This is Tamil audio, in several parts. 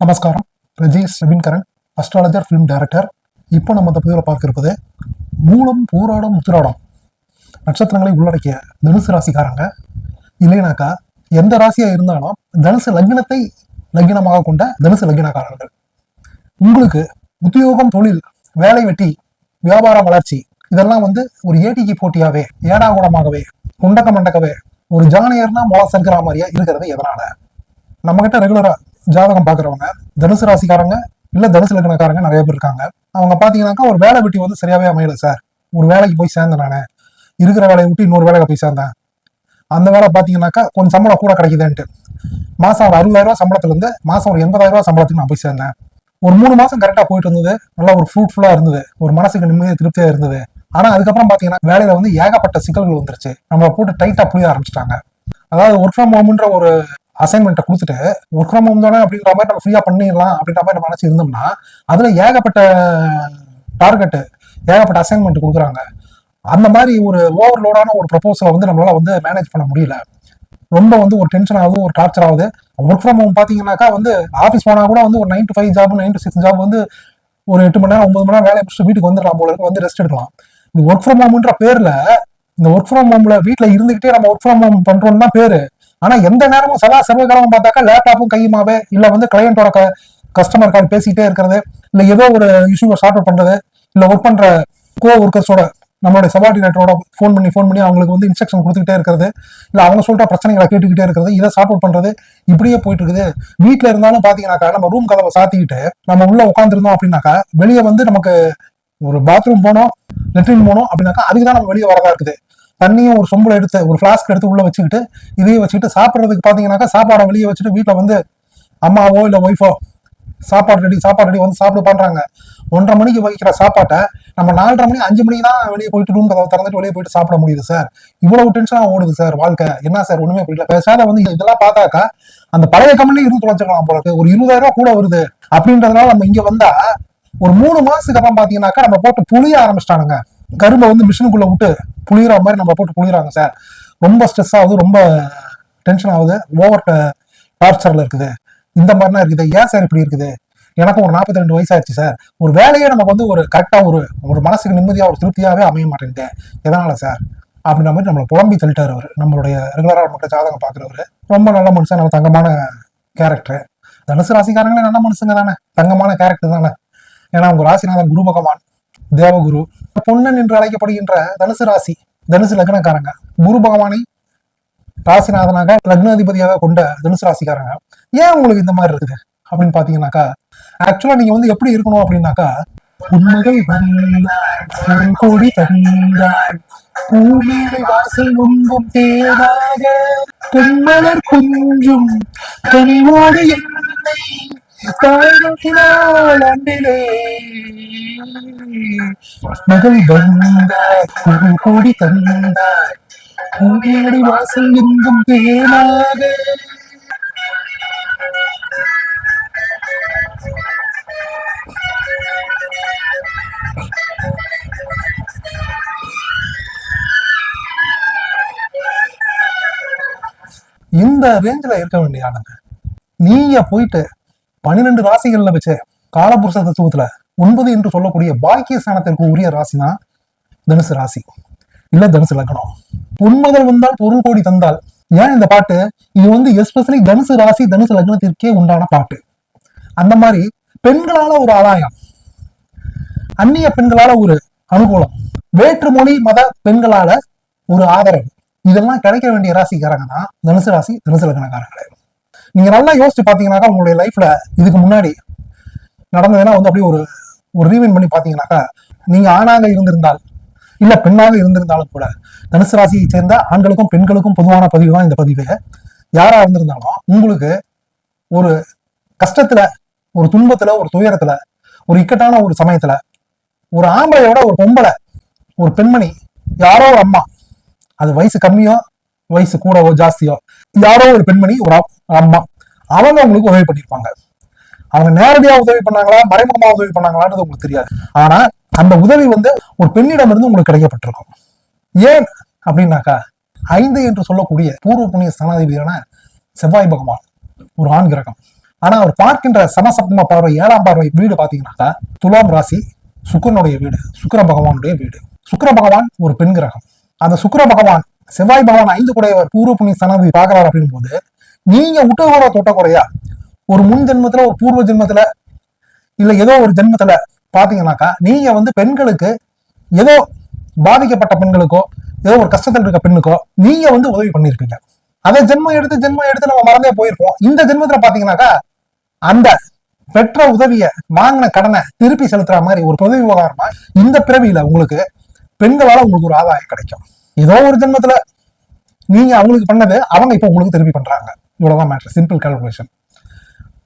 நமஸ்காரம். Rajesh Raveenkaran astrologer film director இப்போ நம்ம இந்த பதிவில் பார்க்கிருப்பது மூலம் போராடம் உத்திராடம். நட்சத்திரங்களை உள்ளடக்கிய தனுசு ராசிக்காரங்க இல்லைனாக்கா எந்த ராசியாக இருந்தாலும் தனுசு லக்னத்தை லக்னமாக கொண்ட தனுசு லக்னக்காரர்கள். உங்களுக்கு உத்தியோகம் தொழில் வேலை வெட்டி வியாபார வளர்ச்சி இதெல்லாம் வந்து ஒரு ஏடிக்கு போட்டியாவே ஏடாகுடமாகவே குண்டக்க மண்டக்கவே ஒரு ஜானியர்னா முளை சறுக்கிற மாதிரியா இருக்கிறது எதனால? நம்மகிட்ட ரெகுலரா ஜாதகம் பாக்குறவங்க தனுசு ராசிக்காரங்க இல்ல தனுசு லக்னக்காரங்க நிறைய பேர் இருக்காங்க. அவங்க பாத்தீங்கன்னாக்கா ஒரு வேலை வெட்டி வந்து சரியாவே அமையல சார் ஒரு வேலைக்கு போய் சேர்ந்தேன் நான். இருக்கிற வேலையை விட்டு இன்னொரு வேலைக்கு போய் சேர்ந்தேன். அந்த வேலை பாத்தீங்கன்னாக்கா கொஞ்சம் சம்பளம் கூட கிடைக்குதுன்ட்டு. மாசம் ஒரு அறுபதாயிரம் ரூபாய் சம்பளத்துல இருந்து மாசம் ஒரு எண்பதாயிரம் ரூபாய் சம்பளத்துக்கு நான் போய் சேர்ந்தேன். ஒரு மூணு மாசம் கரெக்டா போயிட்டு இருந்தது. நல்லா ஒரு ஃப்ரூட்ஃபுல்லா இருந்தது. ஒரு மனசுக்கு நிம்மதியாக திருப்தியா இருந்தது. ஆனா அதுக்கப்புறம் பாத்தீங்கன்னா வேலையில வந்து ஏகப்பட்ட சிக்கல்கள் வந்துருச்சு. நம்மளை போட்டு டைட்டா புரிய ஆரம்பிச்சிட்டாங்க. அதாவது ஒர்க் ஃப்ரம் ஹோம்ன்ற ஒரு அசைன்மெண்ட்டை கொடுத்துட்டு ஒர்க் ஃப்ரம் ஹோம் தானே அப்படின்ற மாதிரி நம்ம ஃப்ரீயாக பண்ணிடலாம் அப்படின்ற மாதிரி நம்ம நினச்சி இருந்தோம்னா அதில் ஏகப்பட்ட டார்கெட்டு ஏகப்பட்ட அசைன்மெண்ட் கொடுக்குறாங்க. அந்த மாதிரி ஒரு ஓவர்லோடான ஒரு ப்ரப்போசலை வந்து நம்மளால வந்து மேனேஜ் பண்ண முடியல. ரொம்ப வந்து ஒரு டென்ஷன் ஆகுது ஒரு டார்ச்சர் ஆகுது. ஒர்க் ஃப்ரம் ஹோம் பார்த்தீங்கன்னாக்கா வந்து ஆஃபீஸ் போனால் கூட வந்து ஒரு nine to five job nine to six job வந்து ஒரு எட்டு மணி நேரம் ஒன்பது மணி நேரம் வேலையை முடிச்சுட்டு வீட்டுக்கு வந்துடலாம் போல இருக்கு வந்து ரெஸ்ட் எடுக்கலாம். இந்த ஒர்க் ஃப்ரம் ஹோம்ன்ற பேரில் இந்த ஒர்க் ஃப்ரம் ஹோம்ல வீட்டில் இருந்துக்கிட்டே நம்ம ஒர்க் ஃப்ரம் ஹோம் பண்ணுறோம்னா தான் பேரு. ஆனா எந்த நேரமும் சதா சர்வகாலமும் பார்த்தாக்கா லேப்டாப்பும் கையுமாவே இல்ல வந்து கிளையண்டோட கஸ்டமர் கால் பேசிக்கிட்டே இருக்கிறது இல்ல ஏதோ ஒரு இஷ்யூவை ஷார்ட் அவுட் பண்றது இல்ல ஒர்க் பண்ற கோ ஒர்க்கர்ஸோட நம்மளுடைய சபார்டினேட்டரோட ஃபோன் பண்ணி ஃபோன் பண்ணி அவங்களுக்கு வந்து இன்ஸ்ட்ரக்ஷன் கொடுத்துக்கிட்டே இருக்கிறது இல்ல அவங்க சொல்ற பிரச்சனைகளை கேட்டுக்கிட்டே இருக்கிறது இதை சார்ட் அவுட் பண்றது இப்படியே போயிட்டு இருக்குது வீட்டில் இருந்தாலும் பாத்தீங்கன்னாக்கா நம்ம ரூம் கதவை சாத்திக்கிட்டு நம்ம உள்ள உட்காந்துருந்தோம் அப்படின்னாக்கா வெளியே வந்து நமக்கு ஒரு பாத்ரூம் போனோம் லெட்ரின் போனோம் அப்படின்னாக்கா அதுக்கு தான் நம்ம வெளியே வரதா இருக்குது. தண்ணியும் ஒரு சொம்புல எடுத்து ஒரு ஃப்ளாஸ்க் எடுத்து உள்ள வச்சுக்கிட்டு இதையும் வச்சுக்கிட்டு சாப்பிட்றதுக்கு பார்த்தீங்கன்னாக்கா சாப்பாடை வெளியே வச்சுட்டு வீட்டில் வந்து அம்மாவோ இல்லை ஒய்ஃபோ சாப்பாடு ரெடி சாப்பாடு ரெடி வந்து சாப்பிட பண்றாங்க. ஒன்றரை மணிக்கு வைக்கிற சாப்பாட்டை நம்ம நாலரை மணி அஞ்சு மணிக்கு தான் வெளியே போயிட்டு ரூம் கதவை திறந்துட்டு வெளியே போயிட்டு சாப்பிட முடியுது சார் இவ்வளவு டென்ஷனாக ஓடுது சார் வாழ்க்கை. என்ன சார் ஒண்ணுமே புரியல. பேசாத வந்து இதெல்லாம் பார்த்தாக்கா அந்த பழைய கம்பெனி இருந்து தொலைச்சிக்கலாம் போல ஒரு இருபதாயிரம் ரூபா கூட வருது. அப்படின்றதுனால நம்ம இங்க வந்தா ஒரு மூணு மாசத்துக்கு அப்புறம் பாத்தீங்கன்னாக்கா நம்ம போட்டு புளிய ஆரம்பிச்சிட்டானுங்க. கரும்பை வந்து மிஷினுக்குள்ள விட்டு புளிகிற மாதிரி நம்ம போட்டு புளிகிறாங்க சார். ரொம்ப ஸ்ட்ரெஸ் ஆகுது ரொம்ப டென்ஷன் ஆகுது. ஓவர் டார்ச்சர்ல இருக்குது. இந்த மாதிரிலாம் இருக்குது. ஏன் சார் இப்படி இருக்குது? எனக்கும் ஒரு நாற்பத்தி ரெண்டு வயசாயிருச்சு சார். ஒரு வேலையே நமக்கு வந்து ஒரு கரெக்டாக ஒரு ஒரு மனசுக்கு நிம்மதியாக ஒரு திருப்தியாகவே அமைய மாட்டேங்குது. எதனால சார்? அப்படின்ற மாதிரி நம்மளை புலம்பி தள்ளிட்டார் அவர். நம்மளுடைய ரெகுலராக மட்டும் ஜாதகம் பார்க்குறவர். ரொம்ப நல்ல மனுஷன் நல்ல தங்கமான கேரக்டர் தனுசு ராசிக்காரங்களே நல்ல மனுஷங்க தானே. தங்கமான கேரக்டர் தானே. ஏன்னா உங்கள் ராசிநாதன் குருபகவான். தேவகுரு பொன்னன் என்று அழைக்கப்படுகின்ற தனுசு ராசி தனுசு லக்னக்காரங்க. குரு பகவானை ராசிநாதனாக லக்னாதிபதியாக கொண்ட தனுசு ராசிக்காரங்க. ஏன் உங்களுக்கு இந்த மாதிரி இருக்குது? அப்படின்னு பாத்தீங்கன்னாக்கா ஆக்சுவலா நீங்க வந்து எப்படி இருக்கணும் அப்படின்னாக்கா உண்மைகள் வந்தாள் கோடி தந்தாள் பூமேலை வாசல் முன்பும் தேடாக பொன்மலர் குஞ்சும் கனிவோடு என்னை மகள் வந்தாய் ஒரு கோடி தந்தாய் பூமேடை வாசல் எங்கும் தேனாக இந்த ரேஞ்சில் இருக்க வேண்டிய ஆளுங்க நீயா போயிட்டு பன்னிரெண்டு ராசிகள்ல வச்சு காலபுருஷ தத்துவத்துல ஒன்பது என்று சொல்லக்கூடிய பாக்கிய ஸ்தானத்திற்கு உரிய ராசினா தனுசு ராசி. இல்ல தனுசு லக்னம். உண்மகள் வந்தால் பொருள் கோடி தந்தால் ஏன் இந்த பாட்டு? இது வந்து எஸ்பெஷலி தனுசு ராசி தனுசு லக்னத்திற்கே உண்டான பாட்டு. அந்த மாதிரி பெண்களால ஒரு ஆதாயம். அந்நிய பெண்களால ஒரு அனுகூலம். வேற்றுமொழி மத பெண்களால ஒரு ஆதரவு. இதெல்லாம் கிடைக்க வேண்டிய ராசிக்காரங்க தான் தனுசு ராசி தனுசு லக்னக்காரங்களே. நீங்க நல்லா யோசிச்சு பாத்தீங்கன்னாக்கா உங்களுடைய லைஃப்ல இதுக்கு முன்னாடி நடந்ததுன்னா வந்து அப்படியே ஒரு ஒரு ரீவைன் பண்ணி பாத்தீங்கன்னாக்கா நீங்க ஆணாக இருந்திருந்தால் இல்ல பெண்ணாக இருந்திருந்தாலும் கூட தனுசு ராசியை சேர்ந்த ஆண்களுக்கும் பெண்களுக்கும் பொதுவான பதிவு தான் இந்த பதிவு. யாரா இருந்திருந்தாலும் உங்களுக்கு ஒரு கஷ்டத்துல ஒரு துன்பத்துல ஒரு துயரத்துல ஒரு இக்கட்டான ஒரு சமயத்துல ஒரு ஆம்பளையோட ஒரு பொம்பளை ஒரு பெண்மணி யாரோ ஒரு அம்மா அது வயசு கம்மியோ வயசு கூடவோ ஜாஸ்தியோ யாரோ ஒரு பெண்மணி ஒரு அம்மா அவங்க உங்களுக்கு உதவி பண்ணியிருப்பாங்க. அவங்க நேரடியா உதவி பண்ணாங்களா மறைமுகமா உதவி பண்ணாங்களான்றது உங்களுக்கு தெரியாது. ஆனா அந்த உதவி வந்து ஒரு பெண்ணிடம் இருந்து உங்களுக்கு கிடைக்கப்பட்டிருக்கும். ஏன் அப்படின்னாக்கா ஐந்து என்று சொல்லக்கூடிய பூர்வ புண்ணிய ஸ்தானாதிபதியான செவ்வாய் பகவான் ஒரு ஆண் கிரகம். ஆனா அவர் பார்க்கின்ற சமசப்தம பார்வை ஏழாம் பார்வை வீடு பாத்தீங்கன்னாக்கா துலாம் ராசி சுக்கிரனுடைய வீடு சுக்கிர பகவானுடைய வீடு. சுக்கர பகவான் ஒரு பெண் கிரகம். அந்த சுக்கிர பகவான் செவ்வாய் பகவான் ஐந்து குடையவர் பூர்வ புண்ணிய ஸ்தானாதிபதி பார்க்கிறார் அப்படின் போது நீங்க உட்டகுறை தொட்ட குறையா ஒரு முன் ஜென்மத்துல ஒரு பூர்வ ஜென்மத்துல இல்ல ஏதோ ஒரு ஜென்மத்துல பாத்தீங்கன்னாக்கா நீங்க வந்து பெண்களுக்கு ஏதோ பாதிக்கப்பட்ட பெண்களுக்கோ ஏதோ ஒரு கஷ்டத்தில் இருக்க பெண்ணுக்கோ நீங்க வந்து உதவி பண்ணிருப்பீங்க. அதை ஜென்மம் எடுத்து ஜென்மம் எடுத்து நம்ம மறந்தே போயிருப்போம். இந்த ஜென்மத்துல பாத்தீங்கன்னாக்கா அந்த பெற்ற உதவிய வாங்கின கடனை திருப்பி செலுத்துற மாதிரி ஒரு உதவி விவகாரமா இந்த பிறவியில உங்களுக்கு பெண்களால உங்களுக்கு ஒரு ஆதாயம் கிடைக்கும். ஏதோ ஒரு ஜென்மத்துல நீங்க அவங்களுக்கு பண்ணது அவங்க இப்ப உங்களுக்கு திருப்பி பண்றாங்க. இவ்வளவுதான் மேட்ரு சிம்பிள் கால்குலேஷன்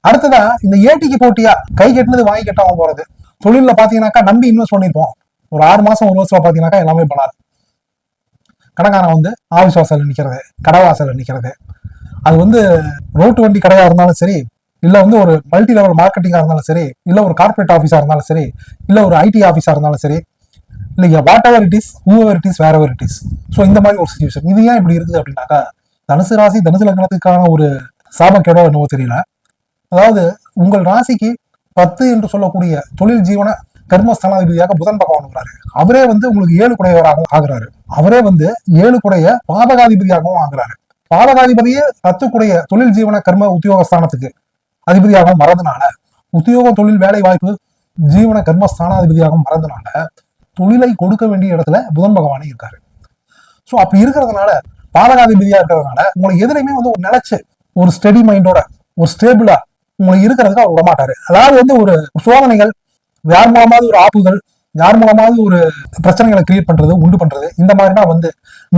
அடுத்ததா இந்த ஏடிக்கு போட்டியா? கை கட்டினது வாங்கி கட்டாம போறது. தொழில பாத்தீங்கன்னாக்கா நம்பி இன்வெஸ்ட் பண்ணிருப்போம். ஒரு ஆறு மாசம் ஒரு வருஷம் பாத்தீங்கன்னாக்கா எல்லாமே பண்ணாது கடைக்காரன் வந்து ஆஃபீஸ் வாசல் நிக்கிறது கடை வாசல் நிக்கிறது. அது வந்து ரோட்டு வண்டி கடையா இருந்தாலும் சரி இல்ல வந்து ஒரு மல்டி லெவல் மார்க்கெட்டிங்கா இருந்தாலும் சரி இல்ல ஒரு கார்பரேட் ஆஃபீஸா இருந்தாலும் சரி இல்ல ஒரு ஐடி ஆஃபீஸா இருந்தாலும் சரி இல்லை whatever it is whoever it is வேற எவர் இட் இஸ் ஸோ இந்த மாதிரி ஒரு சுச்சுவேஷன் இது ஏன் இப்படி இருக்குது அப்படின்னாக்கா தனுசு ராசி தனுசு லக்னத்துக்கான ஒரு சாபக்கேடோ என்னவோ தெரியல. அதாவது உங்கள் ராசிக்கு பத்து என்று சொல்லக்கூடிய தொழில் ஜீவன கர்மஸ்தானாதிபதியாக புதன் பகவான் அவரே வந்து உங்களுக்கு ஏழு குடையவராகவும் ஆகுறாரு. அவரே வந்து ஏழு குடைய பாதகாதிபதியாகவும் ஆகுறாரு. பாதகாதிபதியே பத்து குடைய தொழில் ஜீவன கர்ம உத்தியோகஸ்தானத்துக்கு அதிபதியாகவும் மறந்தனால உத்தியோக தொழில் வேலை வாய்ப்பு ஜீவன கர்மஸ்தானாதிபதியாகவும் மறந்தனால தொழிலை கொடுக்க வேண்டிய இடத்துல புதன் பகவானே இருக்காரு. ஸோ அப்படி இருக்கிறதுனால பாதகாதிபதியா இருக்கிறதுனால உங்களை எதுலையுமே வந்து ஒரு நிலைச்சு ஒரு ஸ்டெடி மைண்டோட ஒரு ஸ்டேபிளா உங்களை இருக்கிறதுக்கு அவர் விடமாட்டாரு. அதாவது வந்து ஒரு சோதனைகள் யார் மூலமாவது ஒரு ஆப்புகள் யார் மூலமாவது ஒரு பிரச்சனைகளை கிரியேட் பண்றது உண்டு பண்றது இந்த மாதிரிலாம் வந்து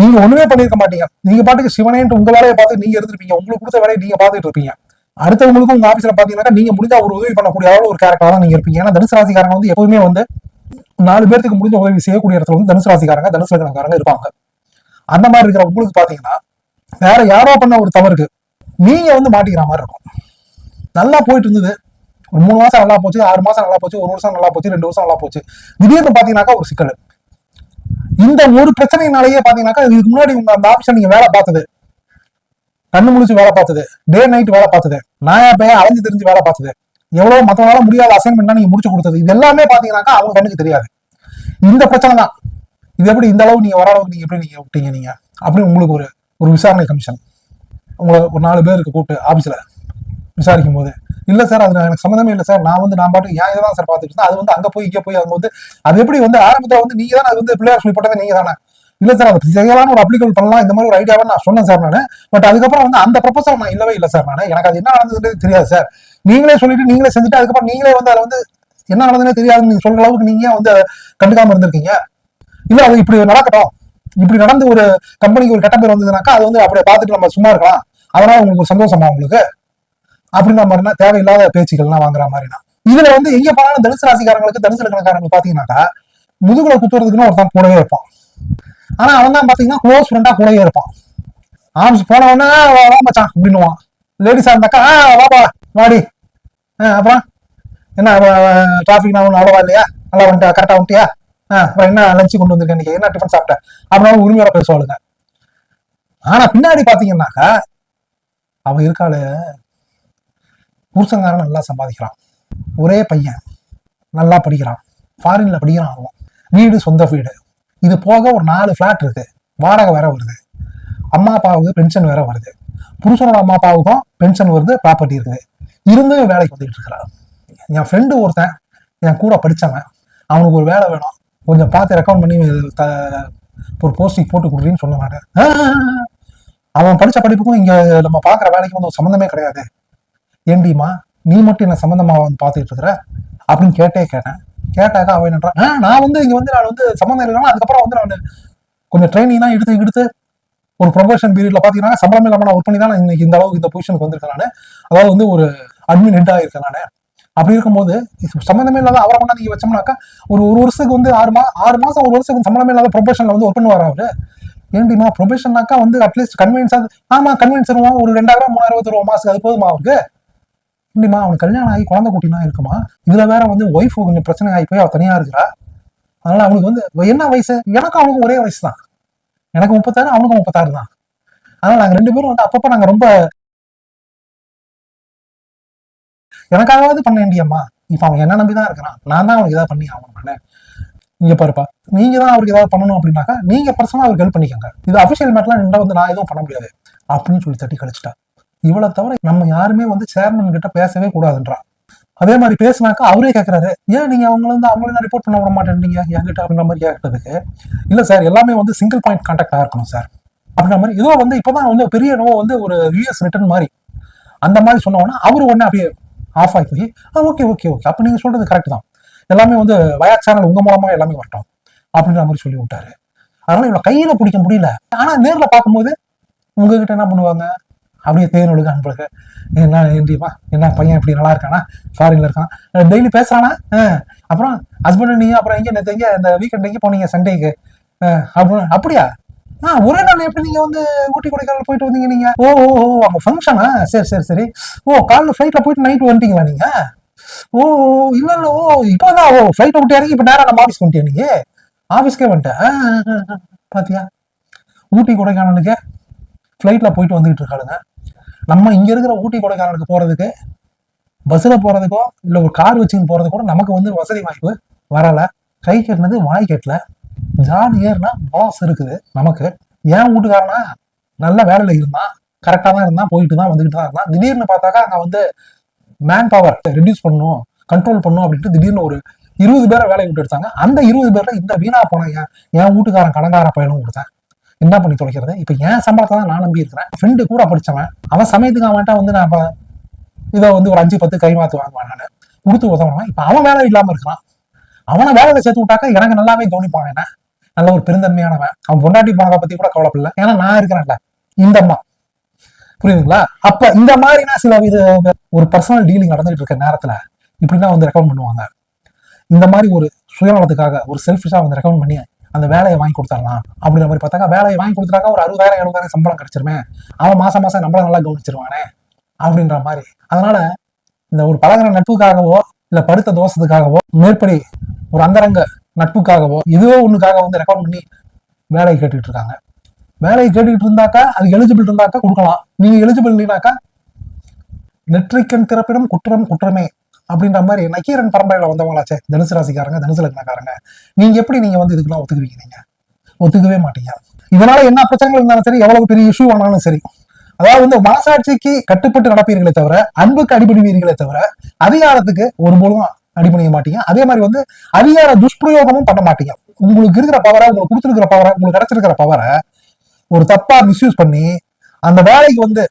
நீங்க ஒண்ணுமே பண்ணிருக்க மாட்டீங்க. நீங்க பாட்டுக்கு சிவனேன்ட்டு உங்க வேலையை பார்த்து நீங்க இருந்திருப்பீங்க. உங்களுக்கு கொடுத்த வேலையை நீங்க பார்த்துட்டு இருப்பீங்க. அடுத்தவங்களுக்கும் உங்க ஆபீஸ்ல பாத்தீங்கன்னா நீங்க முடிஞ்சா ஒரு உதவி பண்ணக்கூடிய அளவு ஒரு கேரக்டரா தான் நீங்க இருப்பீங்க. ஏன்னா தனுசு ராசிக்காரங்க வந்து எப்பவுமே வந்து நாலு பேருக்கு முடிஞ்ச உதவி செய்யக்கூடிய இடத்துல வந்து தனுசு ராசிக்காரங்க தனுசு லக்னக்காரங்க இருப்பாங்க. அந்த மாதிரி இருக்கிற உங்களுக்கு பாத்தீங்கன்னா வேற யாரோ பண்ண ஒரு தவறுக்கு நீங்க வந்து மாட்டிக்கிற மாதிரி இருக்கும். நல்லா போயிட்டு இருந்தது. ஒரு மூணு மாசம் நல்லா போச்சு ஆறு மாசம் நல்லா போச்சு ஒரு வருஷம் நல்லா போச்சு ரெண்டு வருஷம் நல்லா போச்சு. திடீர்னு பாத்தீங்கன்னாக்கா ஒரு சிக்கல். இந்த ஒரு பிரச்சனையினாலேயே பாத்தீங்கன்னாக்கா இதுக்கு முன்னாடி உங்க அந்த ஆப்ஷன் நீங்க வேலை பார்த்தது. கண்ணு முடிச்சு வேலை பார்த்தது. டே நைட் வேலை பார்த்தது. நாயா பையன் அலைஞ்சு தெரிஞ்சு வேலை பார்த்தது? எவ்வளவு மத்தவங்களால முடியாத அசைன்மெண்ட் நீங்க முடிச்சு கொடுத்தது. இது எல்லாமே பாத்தீங்கன்னாக்கா அவங்க கண்ணுக்கு தெரியாது. இந்த பிரச்சனை தான். இது எப்படி இந்த அளவு நீங்க வர அளவுக்கு நீங்க எப்படி நீங்க விட்டீங்க நீங்க? அப்படி உங்களுக்கு ஒரு ஒரு விசாரணை கமிஷன் உங்களை ஒரு நாலு பேருக்கு கூப்பிட்டு ஆபீஸ்ல விசாரிக்கும் போது இல்ல சார் அது எனக்கு சம்மந்தமே இல்லை சார். நான் வந்து நான் பாட்டுக்கு ஏன் இதை தான் சார் பார்த்துட்டு இருந்தேன்? அது வந்து அங்க போய் இங்க போய் அங்க வந்து அது எப்படி வந்து ஆரம்பத்தை வந்து நீங்க தான் அது வந்து பிள்ளையார் சொல்லி போட்டதே நீங்க தானே? இல்ல சார் அது செய்யலாம்னு ஒரு அப்ளிகபிள் பண்ணலாம். இந்த மாதிரி ஒரு ஐடியாவை நான் சொன்னேன் சார் நான். பட் அதுக்கப்புறம் வந்து அந்த ப்ரொபோசல் நான் இல்லவே இல்லை சார் நான். எனக்கு அது என்ன நடந்ததுன்னு தெரியாது சார். நீங்களே சொல்லிட்டு நீங்களே செஞ்சுட்டு அதுக்கப்புறம் நீங்களே வந்து அதை வந்து என்ன நடந்ததுன்னே தெரியாதுன்னு நீங்க சொல்ற அளவுக்கு நீங்க வந்து கண்டுக்காம இருந்திருக்கீங்க? இல்ல அது இப்படி நடக்கட்டும். இப்படி நடந்து ஒரு கம்பெனிக்கு ஒரு கெட்ட பேர் வந்ததுனாக்கா அது வந்து அப்படியே பார்த்துட்டு நம்ம சும்மா இருக்கலாம். அதனால உங்களுக்கு ஒரு சந்தோஷமா உங்களுக்கு? அப்படின்ற மாதிரினா தேவையில்லாத பேச்சுகள்லாம் வாங்குற மாதிரினா இதுல வந்து எங்க போனாலும் தனுசு ராசிக்காரங்களுக்கு தனுசு லக்னக்காரங்களுக்கு பாத்தீங்கன்னாக்கா முதுகுல குத்துறதுக்குன்னு ஒருத்தன் கூடவே இருப்பான். ஆனா அவன் தான் பாத்தீங்கன்னா க்ளோஸ் ஃப்ரெண்டா கூடவே இருப்பான். ஆர்ம்ஸ் போனவொடனே வா வா மச்சான் அப்படின்னுவான். லேடிஸா இருந்தாக்கா ஆ வாப்பா வாடி. ஆ அப்புறம் என்ன டிராஃபிக் நான் ஒன்றும் அவ்வளோவா இல்லையா? நல்லா வந்துட்டா கரெக்டாக வந்துட்டியா? ஆ அப்புறம் என்ன லஞ்சு கொண்டு வந்திருக்கேன் இன்னைக்கு? என்ன டிஃபன் சாப்பிட்டேன் அப்படின்னு உரிமையோட பேசுவாளுங்க. ஆனா பின்னாடி பாத்தீங்கன்னாக்கா அவன் இருக்காளு. புருஷங்காரன் நல்லா சம்பாதிக்கிறான். ஒரே பையன் நல்லா படிக்கிறான். ஃபாரின்ல படிக்கிறான் அவன். வீடு சொந்த வீடு. இது போக ஒரு நாலு ஃப்ளாட் இருக்கு. வாடகை வேற வருது. அம்மா அப்பாவுக்கு பென்ஷன் வேற வருது. புருஷனோட அம்மா அப்பாவுக்கும் பென்ஷன் வருது ப்ராப்பர்ட்டி இருக்குது. இருந்தும் வேலைக்கு வந்துட்டு இருக்கிறான். என் ஃப்ரெண்டு ஒருத்தன் என் கூட படித்தவன் அவனுக்கு ஒரு வேலை வேணும். கொஞ்சம் பார்த்து ரெக்கமெண்ட் பண்ணி த- ஒரு போஸ்டிங் போட்டு கொடுறீன்னு சொன்ன மாட்டேன் அவன் படித்த படிப்புக்கும் இங்கே நம்ம பார்க்குற வேலைக்கும் வந்து ஒரு சம்மந்தமே கிடையாது. ஏண்டிமா நீ மட்டும் என்ன சம்மந்தமாக வந்து பார்த்துட்டு இருக்கிற? அப்படின்னு கேட்டே கேட்டேன். கேட்டாக்கா அவன் என்னன்றான் நான் வந்து இங்கே வந்து நான் வந்து சம்மந்தம் இல்லைனா அதுக்கப்புறம் வந்து நான் கொஞ்சம் ட்ரைனிங் தான் எடுத்து எடுத்து ஒரு ப்ரொமோஷன் பீரியட்ல பார்த்தீங்கன்னா சம்பளம் இல்லாமல் நான் ஒர்க் பண்ணி தான் நான் இன்னைக்கு இந்த அளவுக்கு இந்த பொசிஷனுக்கு வந்திருக்கேன் நான். அதாவது வந்து ஒரு அட்மின் ஹெட் ஆயிருக்கேன் நான். அப்படி இருக்கும்போது சம்மந்தமே இல்லாத அவரை கொண்டாந்து நீங்கள் வச்சோம்னாக்கா ஒரு ஒரு வருஷத்துக்கு வந்து ஆறு மா ஆறு மாதம் ஒரு வருஷத்துக்கு சம்பளமே இல்லாத ப்ரொபேஷன்ல வந்து ஒர்க் பண்ணுவார் அவர்? ஏண்டிமா ப்ரொபேஷன்னாக்கா வந்து அட்லீஸ்ட் கன்வீன்ஸ் ஆமாம் கன்வீன்ஸ் தருவோம். ஒரு ரெண்டாயிரம் மூணாயிரம் தருவோம் மாதத்துக்கு அது போதுமா அவருக்கு? இல்லைம்மா அவனுக்கு கல்யாணம் ஆகி குழந்தை குட்டினா இருக்குமா? இதுல வேற வந்து ஒய்ஃப் கொஞ்சம் பிரச்சனை ஆகி போய் அவள் தனியா இருக்கிறா. அதனால அவனுக்கு வந்து என்ன வயசு? எனக்கும் அவனுக்கும் ஒரே வயசு தான். எனக்கு முப்பத்தாறு அவனுக்கும் முப்பத்தாறு தான். அதனால நாங்க ரெண்டு பேரும் வந்து அப்பப்ப நாங்க ரொம்ப எனக்காகவாது பண்ண வேண்டியம்மா. இப்ப அவன் என்ன நம்பிதான் இருக்கிறான். நான் தான் அவனுக்கு ஏதாவது பண்ணி ஆகணும் நானு இங்க பாருப்பா. நீங்க தான் அவருக்கு ஏதாவது பண்ணணும் அப்படின்னாக்கா நீங்க பர்சனலா அவருக்கு ஹெல்ப் பண்ணிக்கோங்க. இது அபிஷியல் மேட்லாம் நின்று வந்து நான் எதுவும் பண்ண முடியாது. அப்படின்னு சொல்லி தட்டி கழிச்சிட்டா. இவளை தவிர நம்ம யாருமே வந்து சேர்மன் கிட்ட பேசவே கூடாதுன்றான் அதே மாதிரி பேசினாக்கா அவரே கேட்குறாரு ஏன் நீங்க அவங்கள வந்து அவங்கள ரிப்போர்ட் பண்ண விட மாட்டேன்றீங்க என்கிட்ட அப்படின்ற மாதிரி கேட்கறதுக்கு இல்ல சார் எல்லாமே வந்து சிங்கிள் பாயிண்ட் கான்டாக்டா இருக்கணும் சார். அப்படின்ற மாதிரி இதோ வந்து இப்பதான் வந்து பெரிய நோ வந்து ஒரு யூஎஸ் ரிட்டர்ன் மாதிரி. அந்த மாதிரி சொன்னோன்னா அவரு உடனே அப்படியே ஆஃப் ஆகி போய் ஓகே ஓகே ஓகே அப்ப நீங்க சொல்றது கரெக்ட் தான். எல்லாமே வந்து வயா சேனல் உங்க மூலமா எல்லாமே வரட்டும். அப்படின்ற மாதிரி சொல்லி விட்டாரு. அதனால இவ்வளவு கையில பிடிக்க முடியல. ஆனா நேர்ல பார்க்கும்போது உங்ககிட்ட என்ன பண்ணுவாங்க? அப்படியே தேனொழுக அன்பழக என்ன என்றிப்பா என்ன பையன் இப்படி நல்லா இருக்கானா? ஃபாரின்ல இருக்கான். டெய்லி பேசுறானா? அப்புறம் ஹஸ்பண்ட் நீங்க அப்புறம் எங்கே நேற்று எங்கே இந்த வீக்கெண்ட் எங்கே போனீங்க சண்டேக்கு அப்படின்னு அப்படியா? ஆ ஒரே நாள் எப்படி நீங்க வந்து ஊட்டி கொடைக்கானல் போயிட்டு வந்தீங்க நீங்க? ஓ ஓ ஓ அங்க ஃபங்க்ஷனா சரி சரி சரி. ஓ காலைல ஃபிளைட்ல போயிட்டு நைட் வந்துட்டீங்களா நீங்க? ஓ ஓ, இல்ல இல்ல ஓ இப்போதான் ஓ ஃபிளைட்டை விட்டு இறங்கி இப்ப நேரம் நம்ம ஆஃபீஸ் வந்துட்டேன் நீங்க? ஆஃபீஸ்க்கே வந்துட்டேன். பாத்தியா? ஊட்டி கொடைக்கானலுக்கு ஃப்ளைட்டில் போயிட்டு வந்துகிட்டு இருக்காளுங்க. நம்ம இங்க இருக்கிற ஊட்டி கொடைக்கானலுக்கு போறதுக்கு பஸ்ல போறதுக்கோ இல்ல ஒரு கார் வச்சுன்னு போறது கூட நமக்கு வந்து வசதி வாய்ப்பு வரல. கை கட்டினது வாய் கட்டல. ஜான் ஏறுனா பாஸ் இருக்குது நமக்கு. ஏன் வீட்டுக்காரனா? நல்ல வேலையில இருந்தான். கரெக்டா தான் இருந்தான். போயிட்டு தான் வந்துகிட்டு தான் இருந்தான். திடீர்னு பார்த்தாக்கா அங்க வந்து மேன் பவர் ரெடியூஸ் பண்ணணும் கண்ட்ரோல் பண்ணணும் அப்படின்ட்டு திடீர்னு ஒரு இருபது பேரை வேலையை விட்டு எடுத்தாங்க. அந்த இருபது பேர்ல இந்த வீணா போன என் என் வீட்டுக்காரன் கடங்கார பையனும் கொடுத்தேன் என்ன பண்ணி தொலைக்கிறது? இப்ப என் சம்பளத்தை தான் நான் நம்பி இருக்கிறேன். ஃப்ரெண்டு கூட படிச்சவன் அவன் சமயத்துக்கு அவன்கிட்ட வந்து நான் இப்போ இதை வந்து ஒரு அஞ்சு பத்து கை மாத்து வாங்குவான் நான். கொடுத்து உதவுவான் இப்ப அவன் வேலை இல்லாம இருக்கிறான். அவனை வேலையில சேர்த்து விட்டாக்க எனக்கு நல்லாவே கவனிப்பான் என்ன? நல்ல ஒரு பெருந்தன்மையானவன். அவன் பொண்டாட்டி போனதை பத்தி கூட கவலைப்படல. ஏன்னா நான் இருக்கிறேன்ல. இந்த அம்மா. புரியுதுங்களா? அப்ப இந்த மாதிரினா சில இது ஒரு பர்சனல் டீலிங் நடந்துட்டு இருக்க நேரத்துல இப்படிதான் வந்து ரெக்கமெண்ட் பண்ணுவாங்க. இந்த மாதிரி ஒரு சுயநலத்துக்காக ஒரு செல்ஃபிஷா வந்து ரெக்கமெண்ட் பண்ணி அந்த வேலையை வாங்கி கொடுத்துடலாம் அப்படிங்கிற மாதிரி பார்த்தாக்கா வேலையை வாங்கி கொடுத்துட்டாக்கா ஒரு அறுபதாயிரம் எழுபதாயிரம் சம்பளம் கிடைச்சிருமே. அவன் மாசம் மாசம் நம்மள நல்லா கவனிச்சிருவானே அப்படின்ற மாதிரி. அதனால இந்த ஒரு பழகிற நட்புக்காகவோ இல்ல படுத்த தோஷத்துக்காகவோ மேற்படி ஒரு அந்தரங்க நட்புக்காகவோ இதுவோ ஒண்ணுக்காக வந்து ரெக்கார்ட் பண்ணி வேலையை கேட்டுக்கிட்டு இருக்காங்க. வேலையை கேட்டுக்கிட்டு இருந்தாக்கா அது எலிஜிபிள் இருந்தாக்கா கொடுக்கலாம். நீங்க எலிஜிபிள் இல்லைனாக்கா நெற்றிக்கண் திறப்பிடம் குற்றம் குற்றமே. அப்படின்ற மாதிரி நக்கீரன் பரம்பரையில வந்தவங்களாச்சே. தனுசு ராசிக்காரங்க தனுசு லக்னக்காரங்க. நீங்க எப்படி நீங்க வந்து இதுக்கெல்லாம் ஒத்துக்குவீங்க நீங்க? ஒத்துக்கவே மாட்டீங்க. இதனால என்ன பிரச்சனைகள் இருந்தாலும் சரி எவ்வளவு பெரிய இஷ்யூ ஆனாலும் சரி. அதாவது வந்து மனசாட்சிக்கு கட்டுப்பட்டு நடப்பீர்களே தவிர அன்புக்கு அடிபடுவீர்களே தவிர அதிகாரத்துக்கு ஒருபோதும் அடிபணிய மாட்டீங்க. அதே மாதிரி வந்து அதிகார துஷ்பிரயோகமும் பண்ண மாட்டீங்க. உங்களுக்கு இருக்கிற பவரை உங்களுக்கு கொடுத்துருக்கிற பவரை உங்களுக்கு கிடைச்சிருக்கிற பவரை ஒரு தப்பா மிஸ்யூஸ் பண்ணி அந்த வேலைக்கு வந்து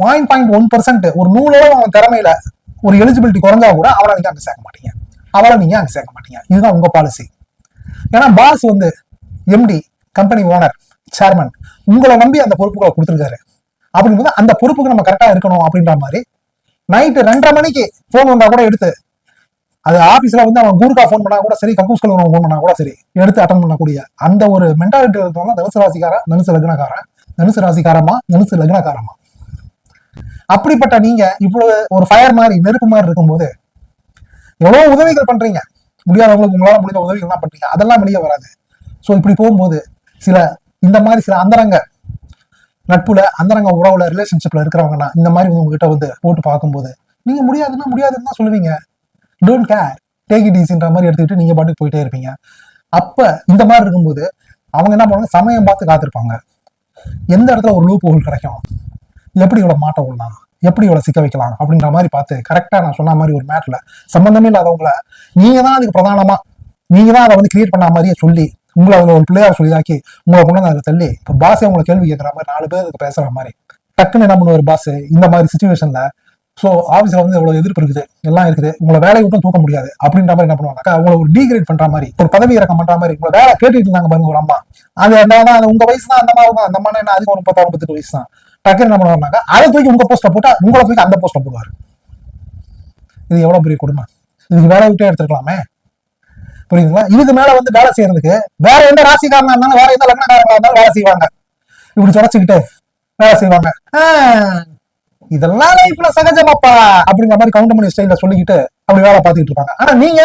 பாயிண்ட் பாயிண்ட் ஒன் பர்சன்ட் ஒரு நூலோட அவன் திறமையில ஒரு எலிஜிபிலிட்டி குறைஞ்சா கூட அவளை நீங்க அங்க சேர்க்க மாட்டீங்க. அவளை நீங்க அங்க சேர்க்க மாட்டீங்க. இதுதான் உங்க பாலிசி ஏன்னா பாஸ் வந்து எம்டி கம்பெனி ஓனர் சேர்மன் உங்களை நம்பி அந்த பொறுப்புகளை கொடுத்துருக்காரு. அப்படிங்கும்போது அந்த பொறுப்புக்கு நம்ம கரெக்டா இருக்கணும் அப்படின்ற மாதிரி நைட்டு ரெண்டரை மணிக்கு ஃபோன் வந்தா கூட எடுத்து அது ஆபீஸ்ல வந்து அவன் கூர்க்கா ஃபோன் பண்ணா கூட சரி கக்கூஸ் கலவரம் ஃபோன் பண்ணா கூட சரி எடுத்து அட்டன் பண்ணக்கூடிய அந்த ஒரு மென்டாலிட்டி இருக்கிறவங்க தனுசு ராசிக்காரன் தனுசு லக்னக்காரன் தனுசு ராசிக்காரமா தனுசு லக்னக்காரமா அப்படிப்பட்ட நீங்க இவ்வளவு ஒரு ஃபயர் மாதிரி நெருப்பு மாதிரி இருக்கும்போது எவ்வளவு உதவிகள் பண்றீங்க? முடியாதவங்களுக்கு உங்களால முடிந்த உதவிகள்லாம் பண்றீங்க. அதெல்லாம் வெளியே வராது. ஸோ இப்படி போகும்போது சில இந்த மாதிரி சில அந்தரங்க நட்புல அந்தரங்க உறவுல ரிலேஷன்ஷிப்ல இருக்கிறவங்கன்னா இந்த மாதிரி உங்ககிட்ட வந்து போட்டு பார்க்கும்போது நீங்க முடியாதுன்னா முடியாதுன்னு தான் சொல்லுவீங்க. டோன்ட் கேர் டேக் இட் ஈஸின்ற மாதிரி எடுத்துக்கிட்டு நீங்க பாட்டுக்கு போயிட்டே இருப்பீங்க. அப்ப இந்த மாதிரி இருக்கும்போது அவங்க என்ன பண்ணுவாங்க? சமயம் பார்த்து காத்திருப்பாங்க. எந்த இடத்துல ஒரு லூப் ஹோல் கிடைக்கும்? எப்படி இவ்வளோ மாட்ட விடலாம் எப்படி இவ்வளோ சிக்க வைக்கலாம்? அப்படின்ற மாதிரி பார்த்து கரெக்டாக நான் சொன்ன மாதிரி ஒரு மேட்டில் சம்மந்தமே இல்லாதவங்கள நீங்கள் தான் அதுக்கு பிரதானமாக நீங்கள் தான் அதை வந்து கிரியேட் பண்ண மாதிரியே சொல்லி உங்களை அதில் ஒரு பிள்ளையார் சொல்லிதாக்கி உங்களை கொண்டு வந்து அதில் தள்ளி இப்போ பாஸே உங்களை கேள்வி கேட்குற மாதிரி நாலு பேர் அதுக்கு பேசுகிற மாதிரி டக்குன்னு என்ன பண்ணுவார் பாஸ் இந்த மாதிரி சுச்சுவேஷனில் ஸோ ஆஃபீஸில் வந்து இவ்வளோ எதிர்ப்பு இருக்குது எல்லாம் இருக்குது உங்களை வேலையை விட்டும் தூக்க முடியாது அப்படின்ற மாதிரி என்ன பண்ணுவாங்க? உங்களை ஒரு டிகிரேட் பண்ணுற மாதிரி ஒரு பதவி இறக்கம் பண்ணுற மாதிரி உங்களை வேலை கேட்டுட்டு இருந்தாங்க பாருங்க ஒரு அம்மா. அது என்ன உங்க வயசு தான் அந்த மாதிரி தான். அந்த மாதிரி என்ன அதுக்கு ஒரு முப்பத்தாறு முப்பத்தெட்டு வயசு தான். டக்குன்னு என்ன பண்ணுவாங்க அதை தூக்கி உங்க போஸ்ட்டை போட்டா உங்களை தூக்கி அந்த போஸ்ட்டை போடுவாரு. இது எவ்வளவு பெரிய கொடுமை. இதுக்கு வேலை விட்டே எடுத்துருக்கலாமே. புரியுதுங்களா? இதுக்கு மேல வந்து வேலை செய்யறதுக்கு வேற எந்த ராசிக்காரனா இருந்தாலும் வேற எந்த லக்னக்காரங்களா இருந்தாலும் வேலை செய்வாங்க. இப்படி தொடச்சிக்கிட்டு வேலை செய்வாங்க. இதெல்லாம் லைஃப்ல சகஜமாப்பா அப்படிங்கிற மாதிரி கவுண்டமணி ஸ்டைல சொல்லிக்கிட்டு அப்படி வேலை பார்த்துக்கிட்டு இருப்பாங்க. ஆனா நீங்க